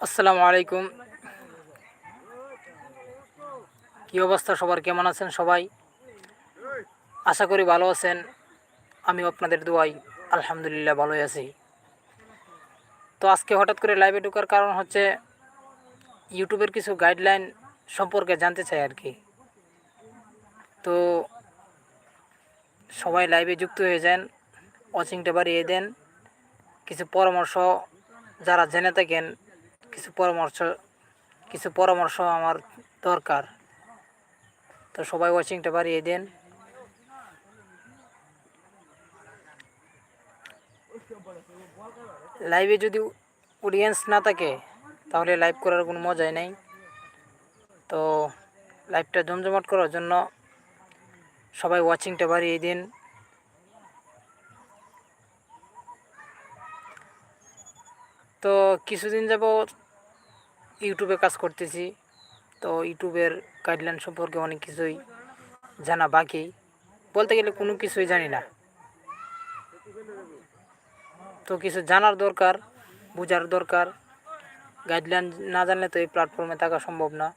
আসসালামু আলাইকুম। কি অবস্থা সবার? কেমন আছেন সবাই? আশা করি ভালো আছেন। আমি আপনাদের দোয়াই আলহামদুলিল্লাহ ভালোই আছি। তো আজকে হঠাৎ করে লাইভে ঢোকার কারণ হচ্ছে ইউটিউবের কিছু গাইডলাইন সম্পর্কে জানতে চাই আর কি। তো সবাই লাইভে যুক্ত হয়ে যান। ওয়াচিংটা বাড়িয়ে দেন। কিছু পরামর্শ যারা জেনে থাকেন, কিছু পরামর্শ কিছু পরামর্শ আমার দরকার। তো সবাই ওয়াচিংটা বাড়িয়ে দেন। লাইভে যদি অডিয়েন্স না থাকে, তাহলে লাইভ করার কোনো মজাই নেই। তো লাইভটা জমজমাট করার জন্য সবাই ওয়াচিংটা বাড়িয়ে দিন। তো কিছুদিন যাব ইউটিউবে কাজ করতেছি। তো ইউটিউবের গাইডলাইন সম্পর্কে অনেক কিছুই জানা বাকি। বলতে গেলে কোনো কিছুই জানি না। তো কিছু জানার দরকার, বোঝার দরকার। গাইডলাইন না জানলে তো এই প্ল্যাটফর্মে থাকা সম্ভব না।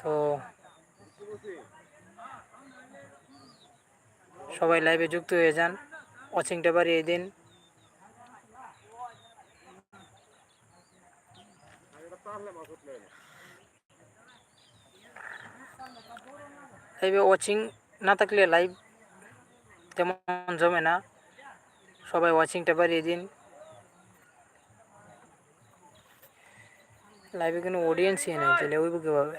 তো সবাই লাইভে যুক্ত হয়ে যান। ওয়াচিংটা বাড়িয়ে দিন। লাইভে ওয়াচিং না থাকলে লাইভ তেমন জমে না। সবাই ওয়াচিংটা বাড়িয়ে দিন। লাইভে কোনো অডিয়েন্সই নেই তাহলে, ওইভাবে।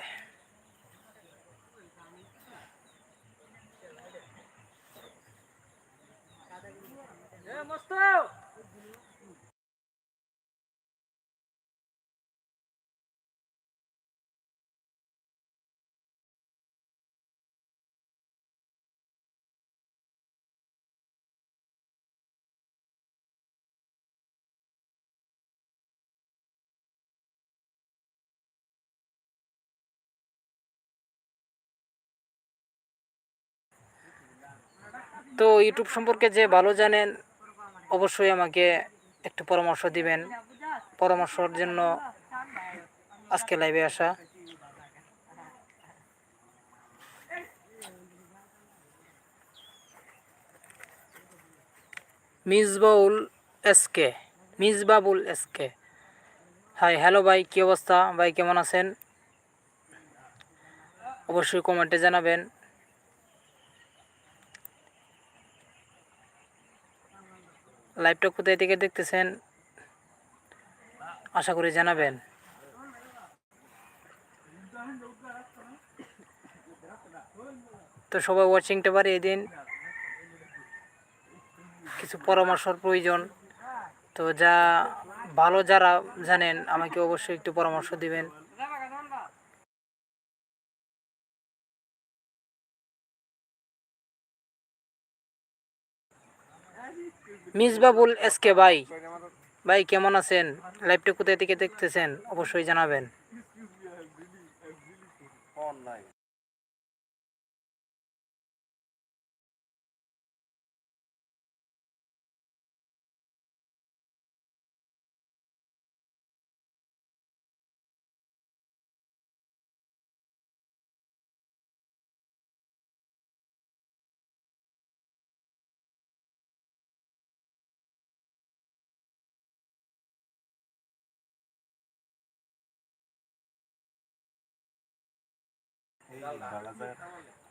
তো ইউটিউব সম্পর্কে যে ভালো জানেন, অবশ্যই আমাকে একটু পরামর্শ দিবেন। পরামর্শের জন্য আজকে লাইভে আসা। Misbaul SK Misbabul SK hi hello ভাই, কী অবস্থা? ভাই, কেমন আছেন? অবশ্যই কমেন্টে জানাবেন। লাইভটা কোথায় থেকে দেখতেছেন। আশা করি জানাবেন। তো সবাই ওয়াচিংটা বাড়িয়ে দিন। কিছু পরামর্শর প্রয়োজন। তো যা ভালো যারা জানেন, আমাকে অবশ্যই একটু পরামর্শ দিবেন। মিসবাবুল এস কে ভাই। ভাই কেমন আছেন? লাইভটা কোথায় থেকে দেখতেছেন? অবশ্যই জানাবেন।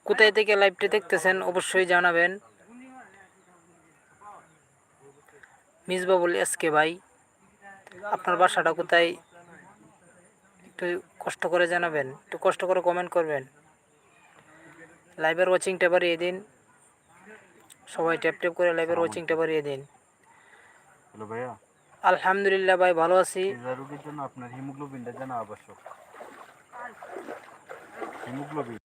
কোথায় থেকে লাইভটি দেখতেছেন অবশ্যই জানাবেন। মিসবাবুল এসকে ভাই আপনার বাসাটা কোথায়? একটু কষ্ট করে জানাবেন একটু কষ্ট করে কমেন্ট করবেন। লাইভের ওয়াচিংটা বাড়িয়ে দিন। সবাই ট্যাপ ট্যাপ করে লাইভের ওয়াচিংটা বাড়িয়ে দিন। হ্যালো ভাইয়া। আলহামদুলিল্লাহ ভাই ভালো আছি। রোগীর জন্য আপনার হিমোগ্লোবিনটা জানা আবশ্যক। Haemoglobin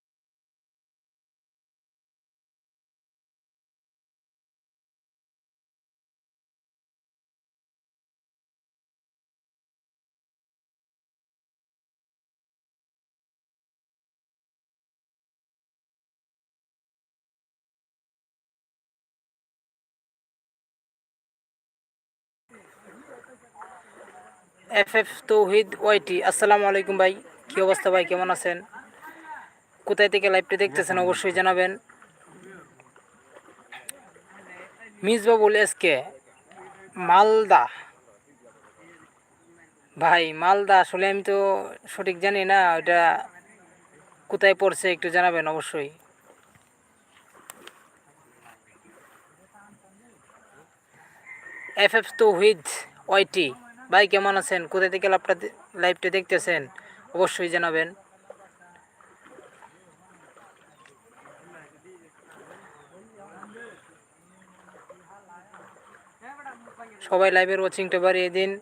F F Tauhid YT আসসালামু আলাইকুম ভাই। কী অবস্থা ভাই? কেমন আছেন? কোথায় থেকে লাইভটা দেখতেছেন অবশ্যই জানাবেন। মিস মিসবাবুল এসকে মালদা। ভাই, মালদা আসলে আমি তো সঠিক জানি না ওটা কোথায় পড়ছে একটু জানাবেন অবশ্যই। এফ এফ তৌহিদ ওয়াইটি ভাই, কেমন আছেন? কোথায় থেকে লাইভটা লাইভটা দেখতেছেন? অবশ্যই জানাবেন। সবাই লাইভের ওয়াচিংটা বাড়িয়ে দিন।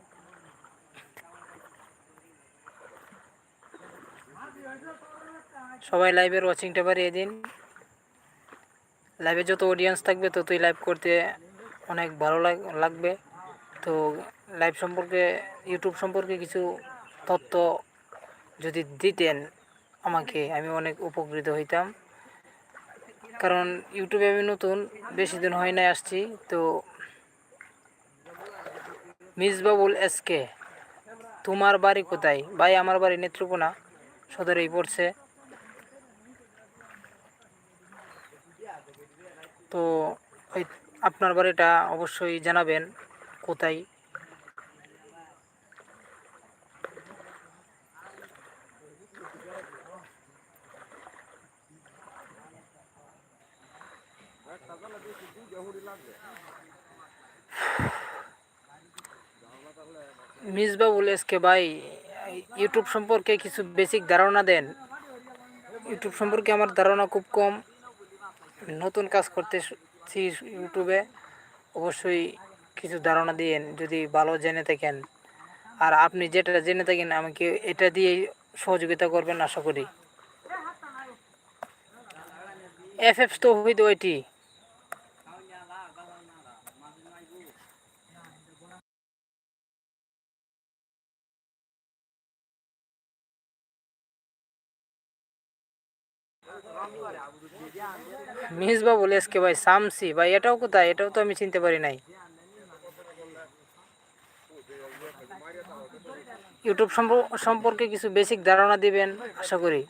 সবাই লাইভের ওয়াচিংটা বাড়িয়ে দিন। লাইভে যত অডিয়েন্স থাকবে, ততই লাইভ করতে অনেক ভালো লাগ- লাগবে। তো লাইভ সম্পর্কে ইউটিউব সম্পর্কে কিছু তথ্য যদি দিতেন আমাকে, আমি অনেক উপকৃত হইতাম। কারণ ইউটিউবে আমি নতুন, বেশি দিন হয় নাই আসছি, তো মিসবাবুল এসকে তোমার বাড়ি কোথায়? ভাই, আমার বাড়ি নেত্রকোনা, সদরেই পড়ছে। তো ওই আপনার বাড়িটা অবশ্যই জানাবেন, কোথায়? মিসবাবুল এসকে ভাই, ইউটিউব সম্পর্কে কিছু বেসিক ধারণা দেন। ইউটিউব সম্পর্কে আমার ধারণা খুব কম। নতুন কাজ করতেছি ইউটিউবে। অবশ্যই কিছু ধারণা দিয়েন, যদি ভালো জেনে থাকেন। আর আপনি যেটা জেনে থাকেন, আমাকে এটা দিয়ে সহযোগিতা করবেন, আশা করি। এফ এফ তো হইত ওইটি। মিসবাবুল এসকে ভাই সামসি ভাই, এটাও কোথায়? এটাও তো আমি চিনতে পারি নাই। ইউটিউব সম্পর্কে কিছু বেসিক ধারণা দিবেন, আশা করি।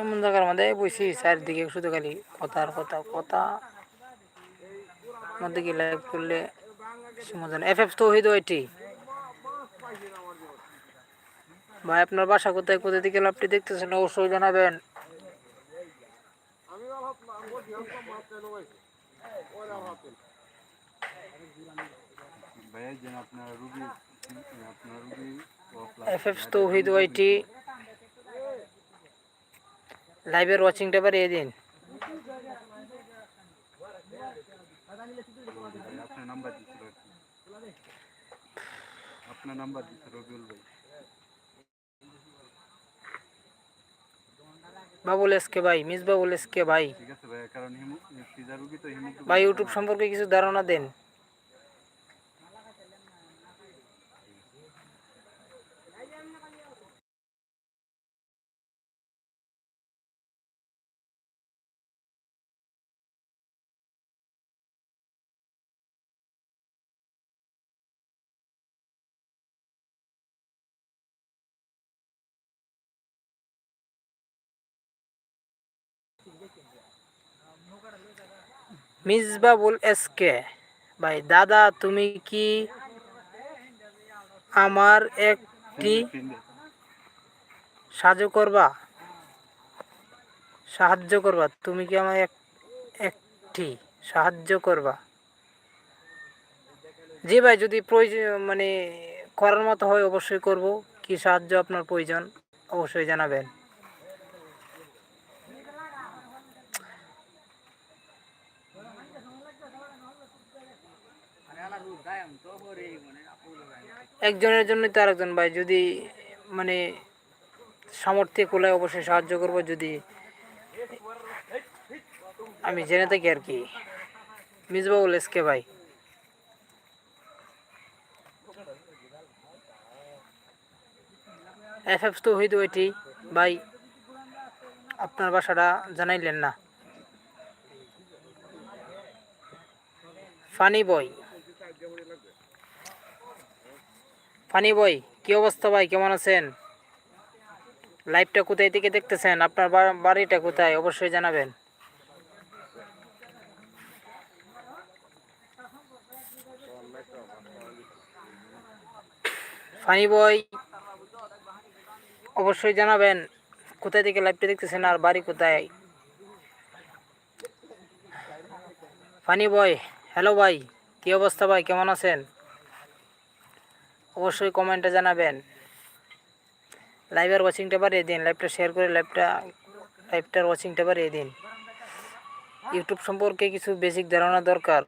এমন জায়গার মধ্যে বসি চারদিকে শুধু খালি কথা আর কথা কথা। মধ্যে কি লাইভ করলে সমাধান এফ এফ তো হইতো এটি। ভাই আপনার বাসা কোথায় কোথায় থেকে লাভটি দেখতেছেন? অবশ্যই জানাবেন। ওয়াইটি লাইভের দিন। আপনার নাম্বার দিচ্ছে রবিউল ভাই বাবুল এসকে ভাই মিস বাবুল এসকে ভাই। ভাই ইউটিউব সম্পর্কে কিছু ধারণা দেন। মিসবাবুল এসকে, ভাই, দাদা, তুমি কি আমার একটি সাহায্য করবা? সাহায্য করবা? তুমি কি আমার এক, একটি সাহায্য করবা? জি ভাই, যদি প্রয়োজন মানে করার মতো হয় অবশ্যই করব। কি সাহায্য আপনার প্রয়োজন, অবশ্যই জানাবেন। একজনের জন্য তো আরেকজন ভাই, যদি মানে সামর্থ্যে কোলায় অবশ্যই সাহায্য করব, যদি আমি জেনে থাকি আর কি। মিসবাউল এসকে ভাই। এফ এফ তো হইতো এটি ভাই, আপনার বাসাটা জানাইলেন না। ফানি বই ফানি বই, কি অবস্থা ভাই? কেমন আছেন? লাইভটা কোথায় থেকে দেখতেছেন? আপনার বাড়িটা কোথায়? অবশ্যই জানাবেন। ফানি বই, অবশ্যই জানাবেন। কোথায় থেকে লাইভটা দেখতেছেন আর বাড়ি কোথায়? ফানি বয় হ্যালো ভাই, কী অবস্থা ভাই? কেমন আছেন? অবশ্যই কমেন্টে জানাবেন। লাইভের ওয়াচিংটা বাড়িয়ে দিন লাইভটা শেয়ার করে লাইভটা লাইভটার ওয়াচিংটা বাড়িয়ে দিন। ইউটিউব সম্পর্কে কিছু বেসিক ধারণা দরকার।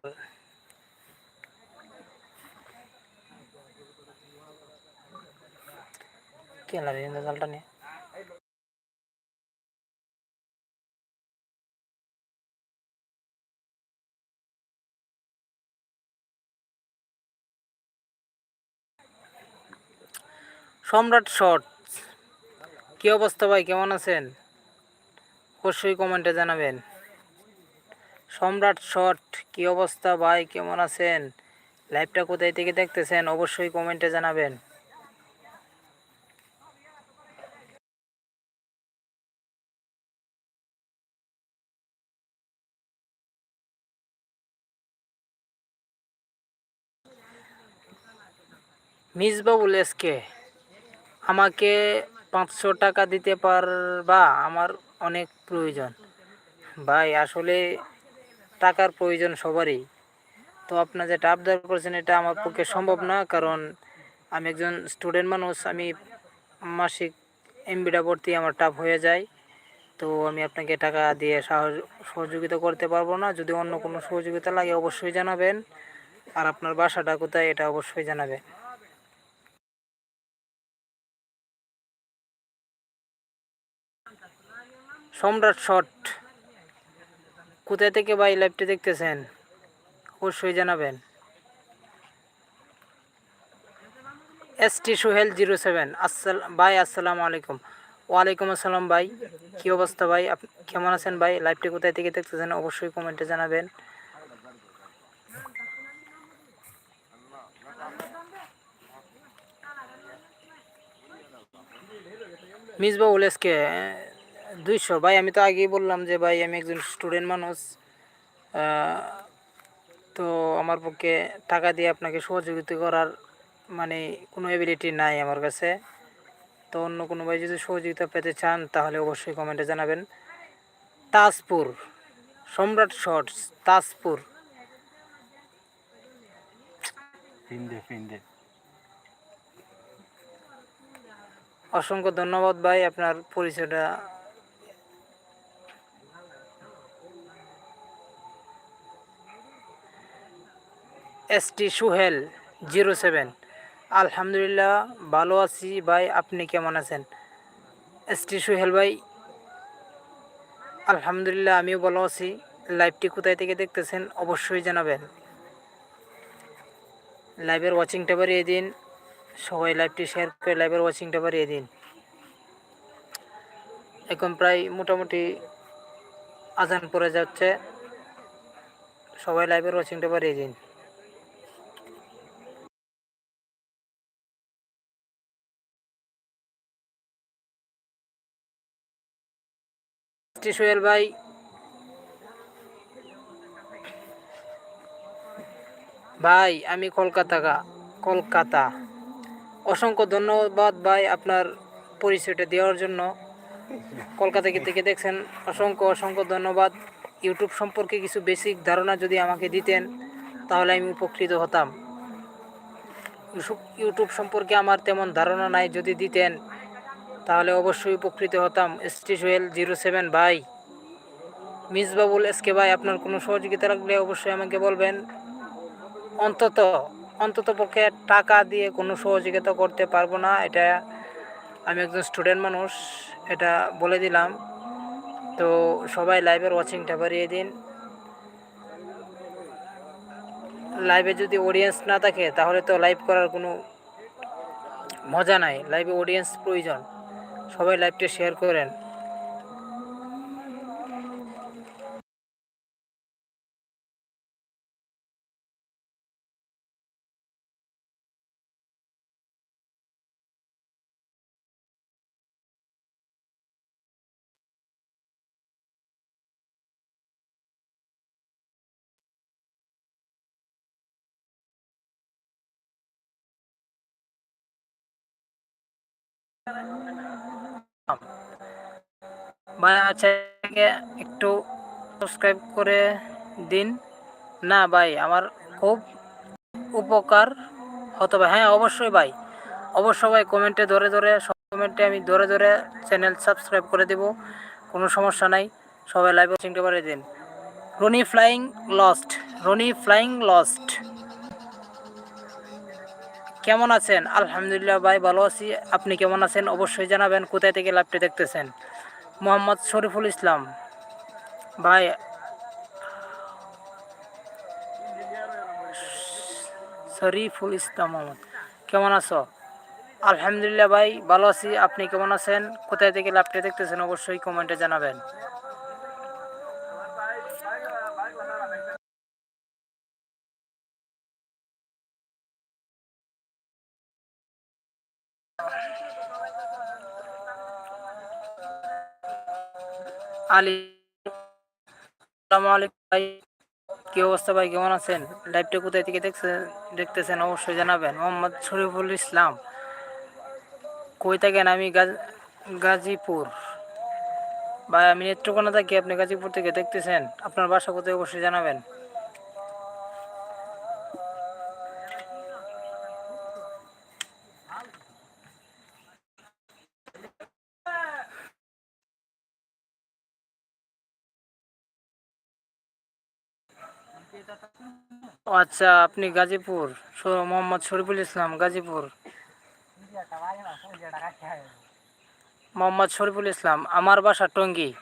কে জালটা নিয়ে? সম্রাট শর্ট কি অবস্থা ভাই, কেমন আছেন? অবশ্যই কমেন্টে জানাবেন। সম্রাট শর্ট কি অবস্থা ভাই, কেমন আছেন? লাইভটা কোথায় থেকে দেখতেছেন, অবশ্যই কমেন্টে জানাবেন। মিসবাবুল এসকে আমাকে পাঁচশো টাকা দিতে পারবা? আমার অনেক প্রয়োজন। ভাই, আসলে টাকার প্রয়োজন সবারই। তো আপনার যেটা আবদার করেছেন, এটা আমার পক্ষে সম্ভব না, কারণ আমি একজন স্টুডেন্ট মানুষ। আমি মাসিক এমবিটা ভর্তি আমার টাফ হয়ে যায়। তো আমি আপনাকে টাকা দিয়ে সহযোগিতা করতে পারব না। যদি অন্য কোনো সহযোগিতা লাগে, অবশ্যই জানাবেন। আর আপনার বাসাটা কোথায়, এটা অবশ্যই জানাবেন। সম্রাট শট। কোথায় থেকে ভাই লাইভটি দেখতেছেন? অবশ্যই জানাবেন। S T Sohel zero seven আসসাল, ভাই, আসসালামু আলাইকুম। ওয়ালাইকুম আসসালাম ভাই। কী অবস্থা ভাই? আপ কেমন আছেন ভাই? লাইভটি কোথায় থেকে দেখতেছেন অবশ্যই কমেন্টে জানাবেন। মিসবাউল এসকে দুইশো। ভাই আমি তো আগেই বললাম যে ভাই আমি একজন স্টুডেন্ট মানুষ। তো আমার পক্ষে টাকা দিয়ে আপনাকে সহযোগিতা করার মানে কোনো এবিলিটি নাই আমার কাছে। তো অন্য কোনো ভাই যদি সহযোগিতা পেতে চান তাহলে অবশ্যই কমেন্টে জানাবেন। তাজপুর সম্রাট শর্টস তাজপুর। অসংখ্য ধন্যবাদ ভাই আপনার পরিচয়টা S T Suhel, zero seven. আলহামদুলিল্লাহ, ভালো আছি ভাই, আপনি কেমন আছেন? এস টি সুহেল ভাই, আলহামদুলিল্লাহ, আমিও ভালো আছি। লাইভটি কোথায় থেকে দেখতেছেন অবশ্যই জানাবেন। লাইভের ওয়াচিংটা বাড়িয়ে দিন। সবাই লাইভটি শেয়ার করে লাইভের ওয়াচিংটা বাড়িয়ে দিন। এখন প্রায় মোটামুটি আজান পড়ে যাচ্ছে। সবাই লাইভের ওয়াচিংটা বাড়িয়ে দিন। সোহেল ভাই। ভাই, আমি কলকাতা কলকাতা। অসংখ্য ধন্যবাদ ভাই আপনার পরিচয়টা দেওয়ার জন্য। কলকাতা থেকে দেখছেন? অসংখ্য অসংখ্য ধন্যবাদ। ইউটিউব সম্পর্কে কিছু বেসিক ধারণা যদি আমাকে দিতেন, তাহলে আমি উপকৃত হতাম। ইউটিউব সম্পর্কে আমার তেমন ধারণা নাই যদি দিতেন। তাহলে অবশ্যই উপকৃত হতাম। সোহেল জিরো সেভেন ভাই। মিসবাবুল এসকে ভাই, আপনার কোনো সহযোগিতা লাগলে অবশ্যই আমাকে বলবেন। অন্তত অন্তত পক্ষে টাকা দিয়ে কোনো সহযোগিতা করতে পারব না। এটা আমি একজন স্টুডেন্ট মানুষ, এটা বলে দিলাম। তো সবাই লাইভের ওয়াচিংটা বাড়িয়ে দিন। লাইভে যদি অডিয়েন্স না থাকে, তাহলে তো লাইভ করার কোনো মজা নাই। লাইভে অডিয়েন্স প্রয়োজন। সবাই লাইভটা শেয়ার করেন। ভাই আচ্ছা একটু সাবস্ক্রাইব করে দিন। না ভাই, আমার খুব উপকার হতো ভাই। হ্যাঁ অবশ্যই ভাই। অবশ্যই ভাই, কমেন্টে ধরে ধরে, সব কমেন্টে আমি ধরে ধরে চ্যানেল সাবস্ক্রাইব করে দেব। কোনো সমস্যা নাই। সবাই লাইভ ওয়াচিংটা করে দিন। Roni flying lost Roni flying lost কেমন আছেন? আলহামদুলিল্লাহ ভাই, ভালো আছি। আপনি কেমন আছেন? অবশ্যই জানাবেন। কোথায় থেকে লাইভটি দেখতেছেন? মোহাম্মদ শরীফুল ইসলাম। ভাই, শরীফুল ইসলাম মোহাম্মদ, কেমন আছো? আলহামদুলিল্লাহ ভাই, ভালো আছি। আপনি কেমন আছেন? কোথায় থেকে লাভটা দেখতেছেন অবশ্যই কমেন্টে জানাবেন। কোথায় থেকে দেখতেছেন? অবশ্যই জানাবেন। মোহাম্মদ শরীফুল ইসলাম। কই থাকেন? আমি গাজ- গাজীপুর। ভাই, আমি থাকি। আপনি গাজীপুর থেকে দেখতেছেন? আপনার বাসা কোথায়? অবশ্যই জানাবেন। আচ্ছা আপনি গাজীপুর মোহাম্মদ শরীফুল ইসলাম, গাজীপুর। মোহাম্মদ শরীফুল ইসলাম, আমার বাসা টঙ্গী।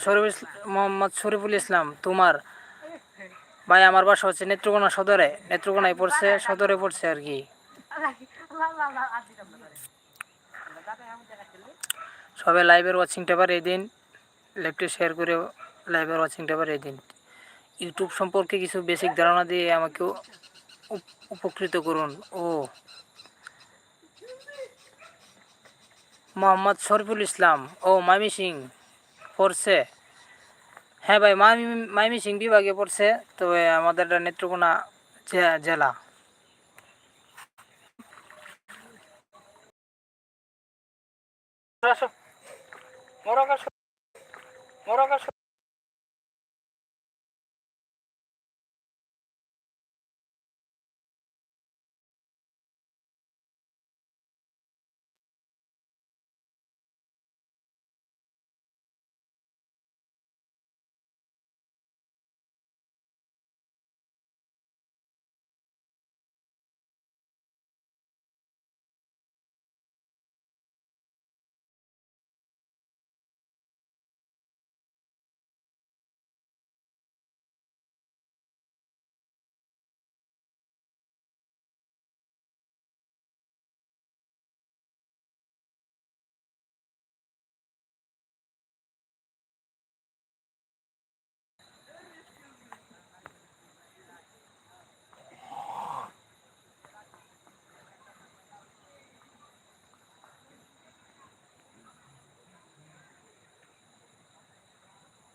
শরীফুল ইস- মোহাম্মদ শরীফুল ইসলাম, তোমার। ভাই, আমার বাসা হচ্ছে নেত্রকোনা সদরে। নেত্রকোনায় পড়ছে, সদরে পড়ছে আর কি। সবাই লাইভের ওয়াচিংটা বাড়িয়ে দিন। লাইভটি শেয়ার করে লাইভের ওয়াচিংটা বাড়িয়ে দিন। ইউটিউব সম্পর্কে কিছু বেসিক ধারণা দিয়ে আমাকে উপকৃত করুন। ও। মোহাম্মদ শরীফুল ইসলাম। ও মাইমি সিং পড়ছে। হ্যাঁ ভাই, মামি মাইমি সিং বিভাগে পড়ছে, তবে আমাদের নেত্রকোনা জেলা। মোরগ আসো।